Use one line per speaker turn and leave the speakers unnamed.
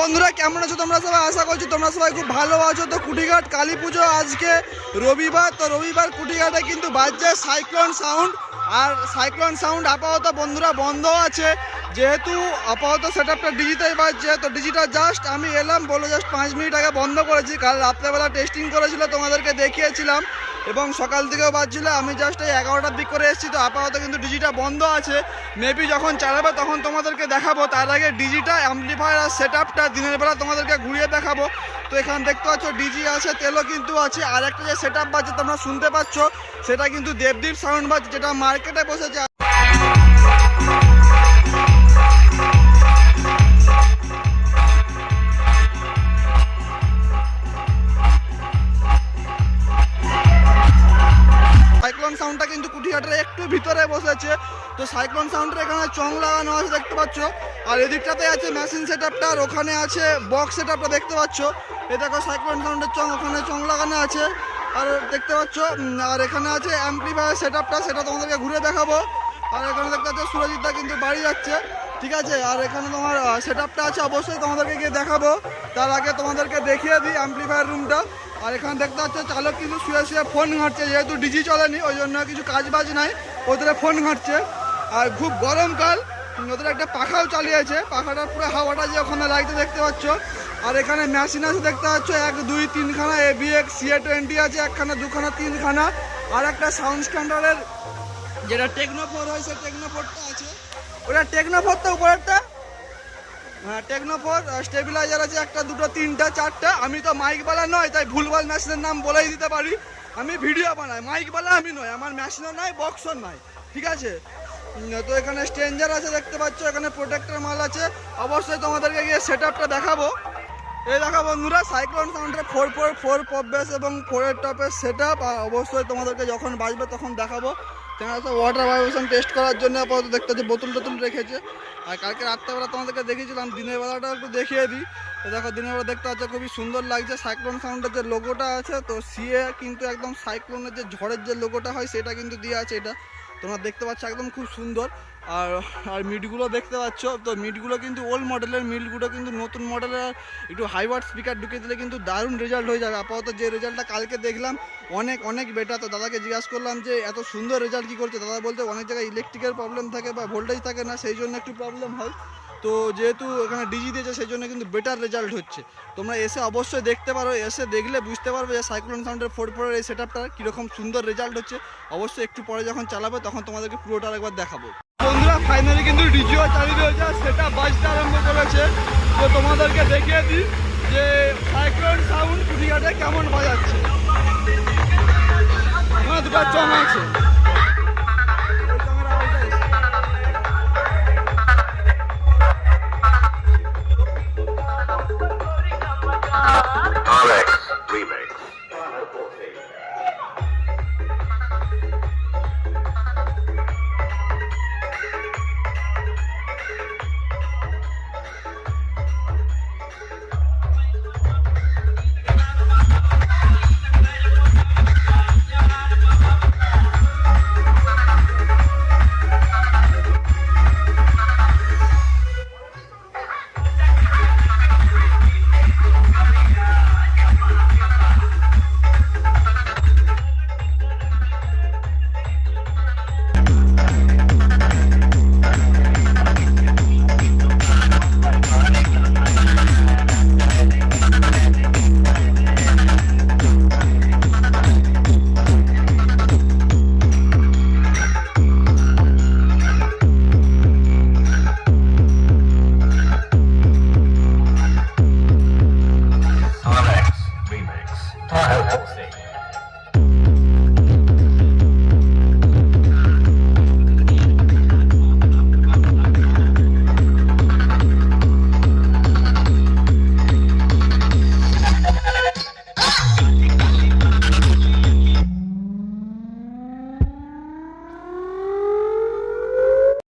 বন্ধুরা, কেমন আছো তোমরা সবাই? আশা করছি তোমরা সবাই খুব ভালো আছো। তো কুটিঘাট কালী পুজো আজকে রবিবার। তো রবিবার কুটিঘাটে কিন্তু বাজছে সাইক্লোন সাউন্ড। আর সাইক্লোন সাউন্ড আপাতত বন্ধুরা বন্ধ আছে। যেহেতু আপাতত সেট আপটা ডিজিটাই বাজছে, তো ডিজিটাল জাস্ট আমি এলাম। বলে জাস্ট পাঁচ মিনিট আগে বন্ধ করেছি। কাল রাত্রেবেলা টেস্টিং করেছিল, তোমাদেরকে দেখিয়েছিলাম। এবং সকাল থেকেও বাজছিল, আমি জাস্ট এই এগারোটার দিক করে এসেছি, তো আপাতত কিন্তু ডিজিটা বন্ধ আছে। মেবি যখন চালাবে তখন তোমাদেরকে দেখাবো। তার আগে ডিজিটা অ্যাম্পলিফায়ার আর সেট আপটা দিনের বেলা তোমাদেরকে ঘুরিয়ে দেখাবো। তো এখানে দেখতে পাচ্ছ ডিজি আছে, তেলও কিন্তু আছে আর একটা যে সেট আপ বাজছে, তোমরা শুনতে পাচ্ছ, সেটা কিন্তু দেবদীপ সাউন্ড বাজছে, যেটা মার্কেটে বসেছে। সাউন্ডটা কিন্তু কুটিহাটের একটু ভিতরে বসেছে। তো সাইক্লোন সাউন্ডের এখানে চং লাগানো আছে, দেখতে পাচ্ছ? আর এদিকটাতে আছে মেশিন সেট আর ওখানে আছে বক্স সেট আপটা দেখতে পাচ্ছ? এ দেখো সাইক্লোন সাউন্ডের চং, ওখানে চং লাগানো আছে। আর দেখতে পাচ্ছ? আর এখানে আছে অ্যাম্পলিফায়ার সেট আপটা সেটা তোমাদেরকে ঘুরে দেখাবো। আর এখানে দেখতে পাচ্ছ সুরজিৎদা কিন্তু বাড়ি যাচ্ছে, ঠিক আছে? আর এখানে তোমার সেট আছে, অবশ্যই তোমাদেরকে গিয়ে দেখাবো। তার আগে তোমাদেরকে দেখিয়ে দিই অ্যাম্পলিফায়ার রুমটা আর এখানে দেখতে পাচ্ছ, চালক কিন্তু শুয়ে শুয়ে ফোন ঘাঁটছে, যেহেতু ডিজি চলেনি, ওই জন্য কিছু কাজ বাজ নাই। ওদের ফোন ঘাঁটছে। আর খুব গরমকাল ওদের একটা পাখাও চালিয়েছে। পাখাটার পুরো হাওয়াটা যে ওখানে লাগছে দেখতে পাচ্ছ। আর এখানে মেশিন আছে দেখতে পাচ্ছ, এক, দুই, তিনখানা A B X CA twenty আছে, একখানা, দুখানা, তিনখানা। আর একটা সাউন্ড স্ট্যান্ডার্ডের যেটা টেকনোফোর হয়, সেই টেকনোফোরটা আছে। ওটা টেকনোফোরটা উপরেরটা? টেকনোফোর স্টেবিলাইজার আছে, একটা, দুটো, তিনটা, চারটা। আমি তো মাইকওয়ালা নয়, তাই ভুলভাল মেশিনের নাম বলেই দিতে পারি। আমি ভিডিও বানাই মাইকওয়ালা আমি নয়, আমার মেশিনও নাই বক্সও নাই, ঠিক আছে? তো এখানে স্ট্রেঞ্জার আছে, দেখতে পাচ্ছ, এখানে প্রোটেক্টর মাল আছে। অবশ্যই তোমাদেরকে গিয়ে সেট আপটা দেখাবো। এই দেখো বন্ধুরা সাইক্লোন সাউন্ডের four four four pop bass এবং ফোরের টপের সেট আপ অবশ্যই তোমাদেরকে যখন বাজবে তখন দেখাবো। তেনারা সব ওয়াটার ভাইব্রেশন টেস্ট করার জন্য আপাতত দেখতে যে বোতল টোতল রেখেছে। আর কালকে রাত্রেবেলা তোমাদেরকে দেখিয়েছিলাম, দিনের বেলাটা একটু দেখিয়ে দিই। দেখো, দিনের বেলা দেখতে পাচ্ছ খুবই সুন্দর লাগছে। সাইক্লোন সাউন্ডের যে লোগোটা আছে, তো সিএ কিন্তু একদম সাইক্লোনের যে ঝড়ের যে লোগোটা হয়, সেটা কিন্তু দিয়ে আছে এটা। তোমরা দেখতে পাচ্ছ একদম খুব সুন্দর। আর আর মিটগুলো দেখতে পাচ্ছ? তো মিটগুলো কিন্তু ওল্ড মডেলের মিটগুলো কিন্তু নতুন মডেলের একটু হাইওয়ার্ড স্পিকার ঢুকিয়ে দিলে কিন্তু দারুণ রেজাল্ট হয়ে যাবে। আপাতত যে রেজাল্টটা কালকে দেখলাম, অনেক অনেক বেটার তো দাদাকে জিজ্ঞাসা করলাম যে, এত সুন্দর রেজাল্ট কী করছে? দাদা বলতে অনেক জায়গায় ইলেকট্রিকের প্রবলেম থাকে বা ভোল্টেজ থাকে না, সেই জন্য একটু প্রবলেম হয়। তো যেহেতু এখানে ডিজি দিয়েছে, সেই জন্য কিন্তু বেটার রেজাল্ট হচ্ছে। তোমরা এসে অবশ্যই দেখতে পারো, এসে দেখলে বুঝতে পারবে যে সাইক্লোন সাউন্ডের ফোর ফোরের এই সেট আপটা কীরকম সুন্দর রেজাল্ট হচ্ছে। অবশ্যই একটু পরে যখন চালাবে, তখন তোমাদেরকে পুরোটা একবার দেখাবো। বন্ধুরা ফাইনালি কিন্তু ডিজিও চালিয়ে রয়েছে সেটা বাজতে আরম্ভ করেছে। তো তোমাদেরকে দেখিয়ে দিই যে সাইক্লোন সাউন্ড কুটিঘাটে কেমন বাজাচ্ছে। দুটো চং আছে।